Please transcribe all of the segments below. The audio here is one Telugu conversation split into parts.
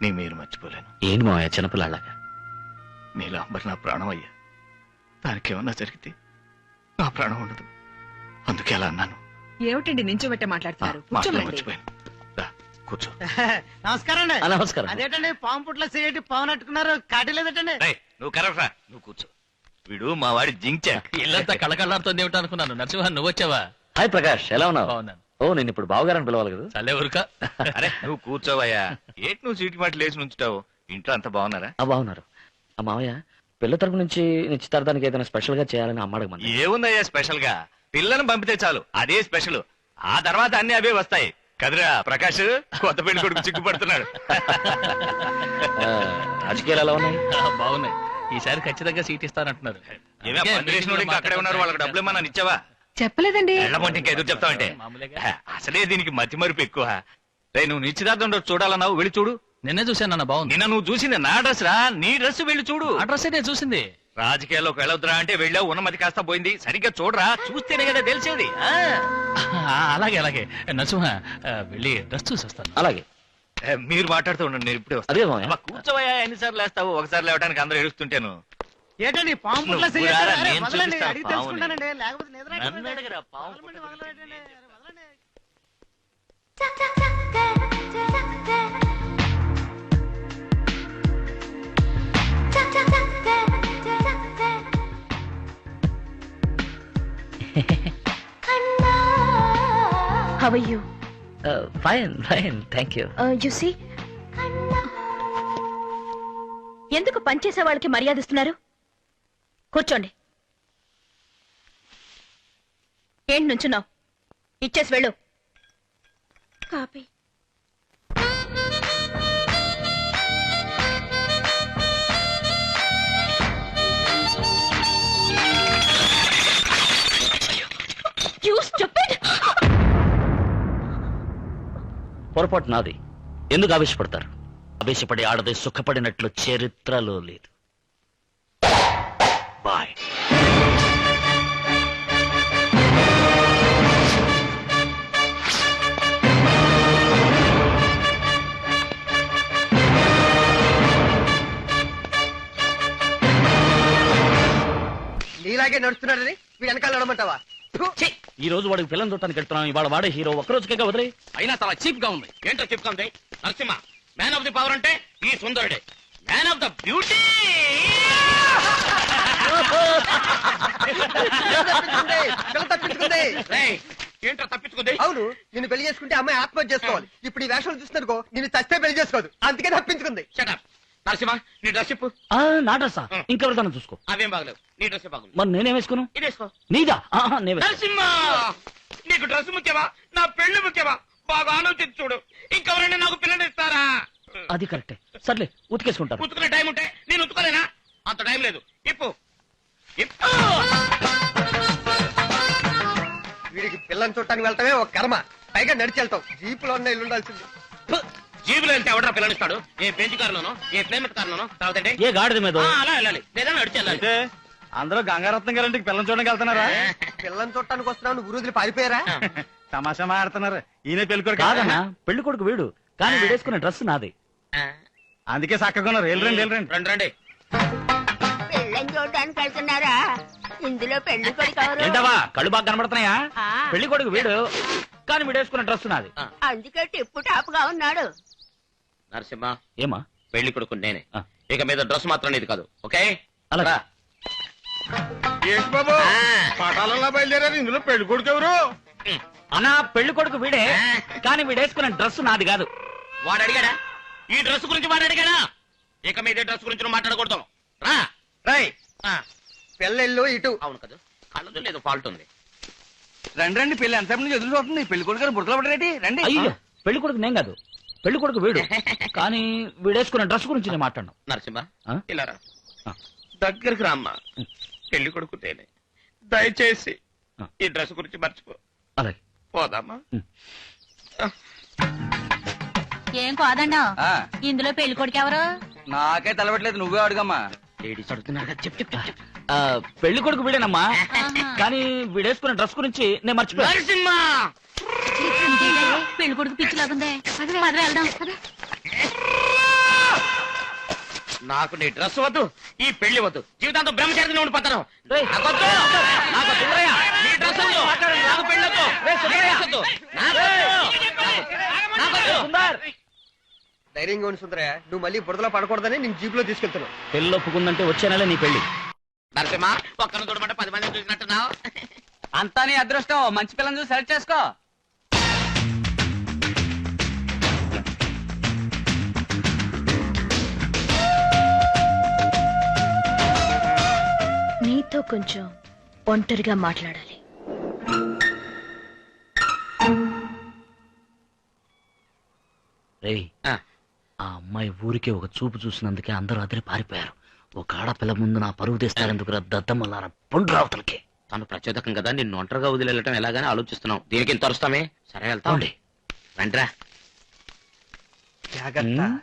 నీ మీరు మర్చిపోలేను. ఏంటి మావయ్య చిన్నపిల్లాళ్ళగా నీలాంబర్ నా ప్రాణం అయ్యా దానికి ఏమన్నా జరిగితే నా ప్రాణం ఉండదు. అందుకే అలా అన్నాను. ఏమిటండి నించోబెట్టే ఆ, మాట్లాడుతున్నారు మాటలు కూర్చోమండి మర్చిపోయాను. రా, కూర్చో. నమస్కారం అండి. నమస్కారం. అదేటండి పాము పుట్ల సిగరెట్ పవన్ అట్టుకున్నారు కాటి లేదటండి. రేయ్, నువ్వు కరెక్ట్ నువ్వు కూర్చో. వీడు మా వాడి జించాక్ ఇల్లంతా కళకళలాడుతుంది ఏమిటో అనుకున్నాను నరసింహ నువ్వు వచ్చావా హాయ్ ప్రకాష్ ఎలా ఉన్నావు? బాగున్నాను. ఓ నేను ఇప్పుడు బావగారని పిలవాలి కదా. చల్లే ఊరుక. అరే నువ్వు కూర్చోవయ్యా. ఏంటి నువ్వు సీటు మాట లేచి నుంచుతావు ఇంట్లో అంత బాగున్నారా? ఆ బాగున్నారు. ఆ మావయ్య పిల్ల తరపు నుంచి నిశ్చితార్థానికి ఏదైనా స్పెషల్గా చేయాలని అమ్మాడు మంది ఏముందయ్యా స్పెషల్గా పిల్లను పంపితే చాలు. అదే స్పెషల్. ఆ తర్వాత అన్ని అవే వస్తాయి. కదరా ప్రకాష్? కొత్త పెళ్ళి కొడుకు చిక్కుపడుతున్నాడు. రాజకీయాలు ఎలా ఉన్నాయి? బాగున్నాయి. ఈసారి ఖచ్చితంగా సీట్ ఇస్తానంటున్నారు. ఏమే అందుకే పందిరేసిన వాడు ఇంకా అక్కడే ఉన్నారు. వాళ్ళకి డబ్బులు ఏమన్నా ఇచ్చావా? చెప్పలేదండి. చెప్తావంటే మామూలుగా. అసలే దీనికి మతి మరుపు ఎక్కువ. రే నువ్వు నిశ్చితార్థం రోజు చూడాలన్నావు వెళ్ళి చూడు. నిన్నే చూశాను అన్న బాగుంది. నిన్న నువ్వు చూసింది నా డ్రెస్ రా నీ డ్రెస్ వెళ్ళి చూడు. అడ్రస్ నేను చూసింది. రాజకీయాల్లోకి వెళ్ళొద్దురా అంటే వెళ్ళావు ఉన్నమతి కాస్త పోయింది. సరిగ్గా చూడరా చూస్తేనే కదా తెలిసేది. ఆ? ఆ, అలాగే అలాగే. నరసింహ ఆ, వెళ్ళి డ్రెస్ చూసి వస్తాను. అలాగే. మీరు మాట్లాడుతూ ఉండండి నేను ఇప్పుడే వస్తాను. కూర్చోవయ్యా ఎన్నిసార్లు లేస్తావు? ఒకసారి లేవడానికి అందరూ ఏడుస్తుంటాను. ఏటండి పాము పుట్ల చెయ్యండి. అరే, నేను వదలండి, చూపిస్తా అడిగి పావుని. తెలుసుకుంటానండి లేకపోతే నిద్ర నన్ను రాట్లేదండి. అడిగిరా, పాము వదలండి, పుట్ల వదలండి, వదలండి. Tuck, tuck, tuck, tuck, tuck, tuck. Tuck, tuck, tuck, tuck, tuck, tuck. Kanna. How are you? Fine fine thank you Uh, you see? Kanna. ఎందుకు పనిచేసే వాళ్ళకి మర్యాద ఇస్తున్నారు కూర్చోండి. ఏంటి నుంచున్నావు? ఇచ్చేసి వెళ్ళు. stupid! పొరపాటు నాది. ఎందుకు ఆవేశపడతారు? ఆవేశపడి ఆడది సుఖపడినట్లు చరిత్రలో లేదు. బాయ్ నీలాగే నడుస్తున్నాడని వీడు వెనకాల నడమంటావా. ఈ రోజు వాడికి పిల్లలు చూడటానికి వెళ్తున్నాం ఇవాళ వాడే హీరో ఒక్కరోజుకే వదిలే. అయినా చాలా చీప్గా ఉంది. ఏంటో చీప్గా ఉంది Narasimha man of the power అంటే ఈ సుందరుడే. మ్యాన్ ఆఫ్ ద బ్యూటీ పిల్ల తప్పించుకుంది, పిల్ల తప్పించుకుంది ఏంటో తప్పించుకుంది? అవును నిన్ను పెళ్ళి చేసుకుంటే అమ్మాయి ఆత్మహత్య చేసుకోవాలి. ఇప్పుడు ఈ వేషాలు చూస్తున్నారుకో నిన్ను చస్తే పెళ్ళి చేసుకోదు. అందుకే తప్పించుకుంది. షటప్ నరసింహ నీ డ్రెస్ చెప్పు. నా డ్రెస్సా? ఇంకెవరికైనా చూసుకో. అవేం బాగలేవు. నీ డ్రెస్ బాగుంది. మరి నేనేం వేసుకున్నాను నీదా? నే వేసుకో. నరసింహ! నీకు డ్రెస్ ముఖ్యమా? నా పెళ్ళి ముఖ్యమా? బాగా ఆలోచించి చూడు. ఇంకెవరైనా నాకు పిల్లలు ఇస్తారా? అది కరెక్టే. సర్లే ఉతికేసుకుంటారు ఉతుకునే టైం ఉంటే నేను ఉతుకోలేనా? అంత టైం లేదు. ఇప్పు. వీడికి పిల్లని చూడటానికి వెళ్ళటమే ఒక కర్మ. పైగా నడిచి వెళ్తాం. జీపులో ఉన్న ఇల్లు ఉండాల్సింది. ఫు, జీబులో వెళ్తే ఎవడరా పిల్లనిస్తాడు ఏ బెంచ్ కారులోనో ఏ ప్లేమెట్ కారులోనో? తర్వాత? ఏ గాడిద మీద? ఆ, అలా వెళ్ళాలి. లేదా నడిచి వెళ్ళాలి. అందరూ గంగారత్నం గారింటికి పిల్లలు చూడడానికి వెళ్తున్నారా? పిల్లని చూడటానికి వస్తున్నావు నువ్వు రోజులు పారిపోయారా? తమాషా మాడుతున్నారు ఈయన పెళ్ళి కొడుకు. కాదన్నా పెళ్ళి కొడుకు వీడు. కానీ వీడేసుకునే డ్రెస్ నాది. అందుకే చక్కగా ఉన్నారు. వెళ్ళరండి వెళ్ళరండి రండి రండి. పెళ్ళని చూడడానికి వెళ్తున్నారా? ఇందులో పెళ్ళి కొడుకు ఎవరు? ఏంటవా కళ్ళు బాగా కనబడుతున్నాయా? ఆ. పెళ్ళి కొడుకు వీడు. కానీ వీడేసుకునే డ్రెస్ నాది. అందుకే టిప్పు టాప్గా ఉన్నాడు. నరసింహ ఏమా? పెళ్ళి కొడుకు నేనే. ఆ. ఇక మీద డ్రెస్ మాత్రం ఇది కాదు ఓకే? అలాగా. ఏంటి బాబు ఆ. పటాలలో బయలుదేరారు ఇందులో పెళ్ళి కొడుకు ఎవరు? అన్నా పెళ్ళి కొడుకు వీడే కానీ వీడేసుకునే డ్రెస్ నాది కాదు. వాడు అడిగాడా ఈ డ్రెస్ గురించి వాడు అడిగాడా ఇక మీద డ్రెస్ గురించి నువ్వు మాట్లాడకూడదు. రా. రై. ఆ, పిల్లలు ఇటు. అవును కదా. కళ్ళదు లేదు ఫాల్ట్ ఉంది. రండి రండి పెళ్ళి ఎంతసేపు నుంచి ఎదురు చూస్తుంది? పెళ్ళి కొడుకు గారు బుర్రలో పడరేటి రండి. అయ్యో పెళ్ళి కొడుకు నేను కాదు. పెళ్ళి కొడుకు వీడు. కానీ వీడేసుకునే డ్రెస్ గురించి నేను మాట్లాడను. నరసింహ? ఇలా రా. దగ్గరికి రామ్మా. పెళ్ళి కొడుకు నేనే దయచేసి. ఈ డ్రెస్ గురించి మర్చిపో. అలాగే. పోదామా? ఏం కాదన్నా ఇందులో పెళ్ళి కొడుకు ఎవరు? నాకే తలబట్లేదు నువ్వే అడుగమ్మా. లేడీస్ అడుగుతున్నారు కదా చెప్పు చెప్పు చెప్పు. ఆ, పెళ్ళి కొడుకు వీడేనమ్మా. కానీ వీడేసుకునే డ్రెస్ గురించి నేను మర్చిపోయాను. నరసింహ! పెళ్ళి కొడుకు వెళ్దాం. నాకు నీ డ్రెస్ వద్దు ఈ పెళ్ళి వద్దు. జీవితాంతం బ్రహ్మచారి ఉండిపోతాను వద్దు. నాకు పెళ్ళి వద్దు. నీ డ్రెస్ వద్దు. నాకొద్దు. నాకొద్దు. ధైర్యంగా ఉండి సుందరయ్య. నువ్వు మళ్ళీ బురదలో పడకూడదని నేను జీపులో తీసుకెళ్తున్నావు. పెళ్ళి ఒప్పుకుందంటే వచ్చే నెల నీ పెళ్ళి నరసింహ పక్కన చూడమంటే పది చూసినట్టున్నావు. అంతా నీ అదృష్టం. మంచి పిల్లని చూసి సెలెక్ట్ చేసుకో. నీతో కొంచెం ఒంటరిగా మాట్లాడాలి. రేయ్ ఆ. ఆ అమ్మాయి ఊరికే ఒక చూపు చూసినందుకే అందరూ అదిరి పారిపోయారు. ఒక ఆడపిల్ల ముందు నా పరువు తీస్తారెందుకు దద్దమ్మలారా పండు రావతలకి తను ప్రచోదకం కదా నిన్ను ఒంటరిగా వదిలేయటం ఎలాగని ఆలోచిస్తున్నావు. దీనికి ఇంత వస్తామే సరే వెళ్తాం. రండిరా. జాగ్రత్త.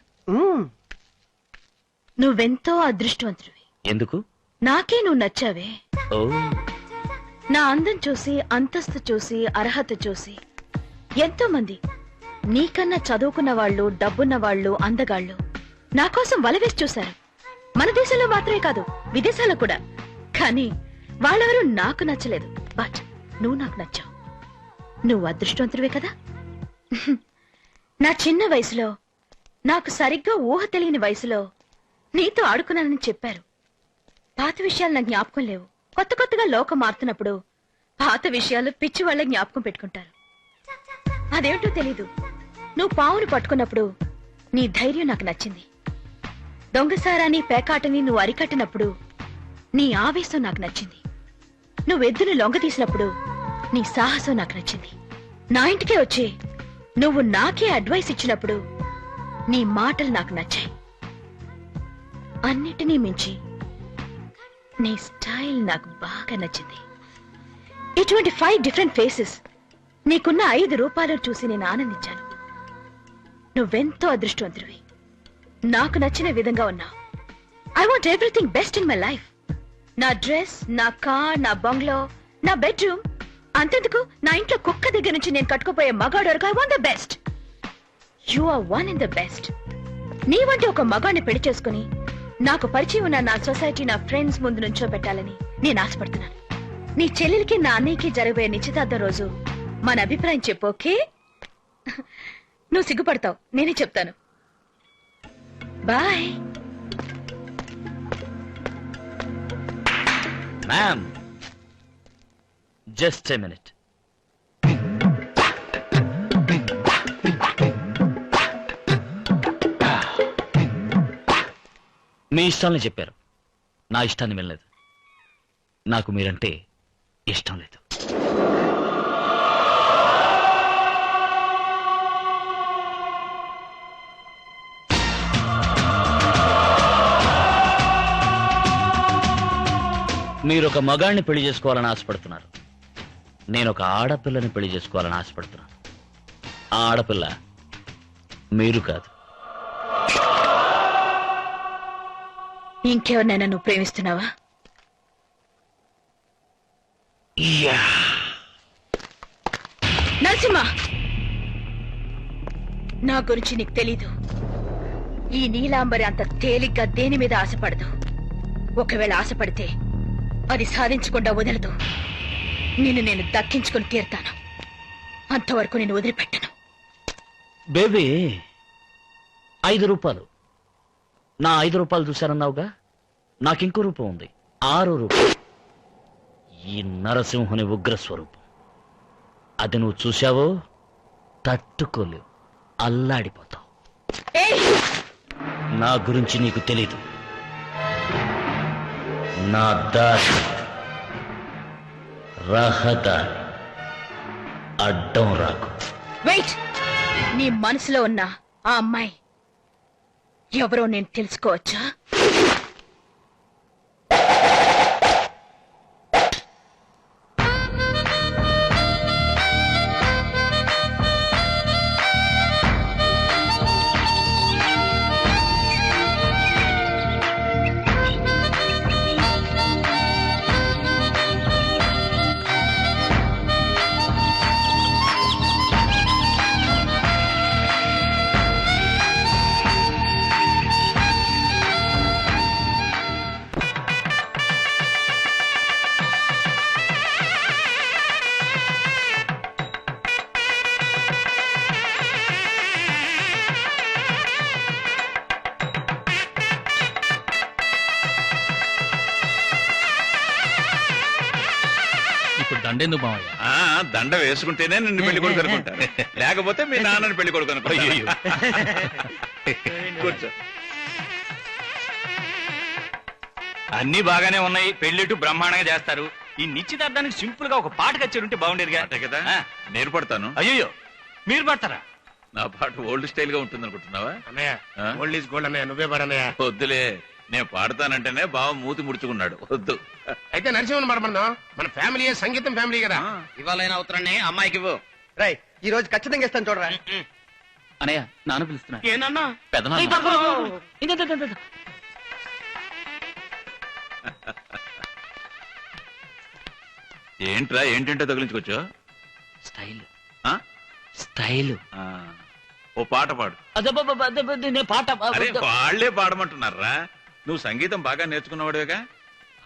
నువ్వెంతో అదృష్టవంతుడివి. ఎందుకు? నాకే నువ్వు నచ్చావే. ఓ. నా అందం చూసి అంతస్తు చూసి అర్హత చూసి ఎంతో మంది నీకన్నా చదువుకున్న వాళ్ళు డబ్బున్న వాళ్ళు అందగాళ్ళు. నా కోసం వలవేసి చూశారు. మన దేశంలో మాత్రమే కాదు విదేశాల్లో కూడా. కానీ వాళ్ళెవరూ నాకు నచ్చలేదు. బట్ నువ్వు నాకు నచ్చావు. నువ్వు అదృష్టవంతుడివే కదా? నా చిన్న వయసులో నాకు సరిగ్గా ఊహ తెలియని వయసులో నీతో ఆడుకున్నానని చెప్పారు. పాత విషయాలు నా జ్ఞాపకం లేవు. కొత్త కొత్తగా లోకం మారుతున్నప్పుడు పాత విషయాలు పిచ్చి వాళ్ళ జ్ఞాపకం పెట్టుకుంటారు. అదేమిటో తెలీదు. నువ్వు పావును పట్టుకున్నప్పుడు నీ ధైర్యం నాకు నచ్చింది. దొంగసారాని పేకాటని నువ్వు అరికట్టినప్పుడు నీ ఆవేశం నాకు నచ్చింది. నువ్వు ఎద్దును లొంగ తీసినప్పుడు నీ సాహసం నాకు నచ్చింది. నా ఇంటికే వచ్చి నువ్వు నాకే అడ్వైస్ ఇచ్చినప్పుడు నీ మాటలు నాకు నచ్చాయి. అన్నిటినీ మించి నీ స్టైల్ నాకు బాగా నచ్చింది. ఇటువంటి ఫైవ్ డిఫరెంట్ ఫేసెస్ నీకున్న ఐదు రూపాయలు చూసి నేను ఆనందించాను. నువ్వెంతో అదృష్టవంతుడివి. నాకు నచ్చిన విధంగా ఉన్నావు. I want everything best in my life నా డ్రెస్ నా కార్ నా బంగ్లో నా బెడ్రూమ్. అంతెందుకు? నా ఇంట్లో కుక్క దగ్గర నుంచి నేను కట్టుకుపోయే మగాడు వరకు I want the best you are one in the best నీ వంటి ఒక మగాడిని పెళ్ళి చేసుకుని నాకు పరిచయం ఉన్న నా సొసైటీ నా ఫ్రెండ్స్ ముందు నుంచో పెట్టాలని నేను ఆశపడుతున్నాను. నీ చెల్లెలికి నా అన్నయ్యకి జరగబోయే నిశ్చితార్థం రోజు మన అభిప్రాయం చెప్పు ఓకే? నువ్వు సిగ్గుపడతావు నేనే చెప్తాను. Bye. Ma'am just a minute మీ ఇష్టాలని చెప్పారు. నా ఇష్టాన్ని వినలేదు. నాకు మీరంటే ఇష్టం లేదు. మీరు ఒక మగాడిని పెళ్ళి చేసుకోవాలని ఆశపడుతున్నారు. నేను ఒక ఆడపిల్లని పెళ్ళి చేసుకోవాలని ఆశపడుతున్నాను. ఆ ఆడపిల్ల మీరు కాదు. ఇంకెవరినైనా నువ్వు ప్రేమిస్తున్నావా? నరసింహ! నా గురించి నీకు తెలీదు. ఈ నీలాంబరి అంత తేలిగ్గా దేని మీద ఆశపడదు. ఒకవేళ ఆశపడితే అది సాధించకుండా వదలదు. నిన్ను నేను దక్కించుకుని తీరుతాను. అంతవరకు నేను వదిలిపెట్టను. బేబీ ఐదు రూపాయలు నా ఐదు రూపాయలు చూశారన్నావుగా నాకు ఇంకో రూపం ఉంది. ఆరు రూపాయలు ఈ నరసింహుని ఉగ్ర స్వరూపం అది నువ్వు చూశావో? తట్టుకోలేవు. అల్లాడిపోతావు. నా గురించి నీకు తెలీదు. నా దారి రహదారి అడ్డం రాకు. వెయిట్! నీ మనసులో ఉన్న ఆ అమ్మాయి ఎవరో నేను తెలుసుకోవచ్చా? దండెందుకు మావయ్య? ఆ దండ వేసుకుంటేనే నిన్ను పెళ్ళి కొడుకు అనుకుంటాను లేకపోతే మీ నాన్నని పెళ్ళి కొడుకు అనుకుంటాను కూర్చో. అన్ని బాగానే ఉన్నాయి. పెళ్ళిట్టు బ్రహ్మాండంగా చేస్తారు. ఈ నిశ్చితార్థానికి సింపుల్గా ఒక పాట కచ్చేది ఉంటే బాగుండేదిగా. అంతే కదా? ఆ, నేను పడతాను. అయ్యో మీరు పడతారా? నా పాట ఓల్డ్ స్టైల్గా ఉంటుంది అనుకుంటున్నావా అన్నయ్య ఆ? ఓల్డ్ ఈజ్ గోల్డ్ అన్నయ్య నువ్వే పడన్నయ్య. వద్దులే. నేను పాడతానంటేనే బావ మూతి ముడుచుకున్నాడు. వద్దు. అయితే నరసింహన్ మరమన్నాం మన ఫ్యామిలీ సంగీతం ఫ్యామిలీ కదా. ఇవాళైనా అవుతారని అమ్మాయికి ఇవ్వు. రై ఈ రోజు ఖచ్చితంగా ఇస్తాను చూడరా. అనయ్య నాన్న పిలుస్తున్నా. ఏనన్నా? పెదనాన్న. ఏంట్రా ఏంటంటే తగిలించుకోవచ్చు స్టైల్. ఆ? స్టైల్. ఆ. ఓ పాట పాడు. నేను పాట. అరే వాళ్ళే పాడమంటున్నారా? నువ్వు సంగీతం బాగా నేర్చుకున్నవాడుగా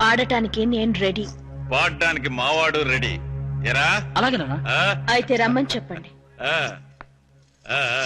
ఆడటానికి నేను రెడీ పాడడానికి మావాడు రెడీ ఎరా అలాగేనా? అయితే రమ్మని చెప్పండి ఆ. ఆ, ఆ.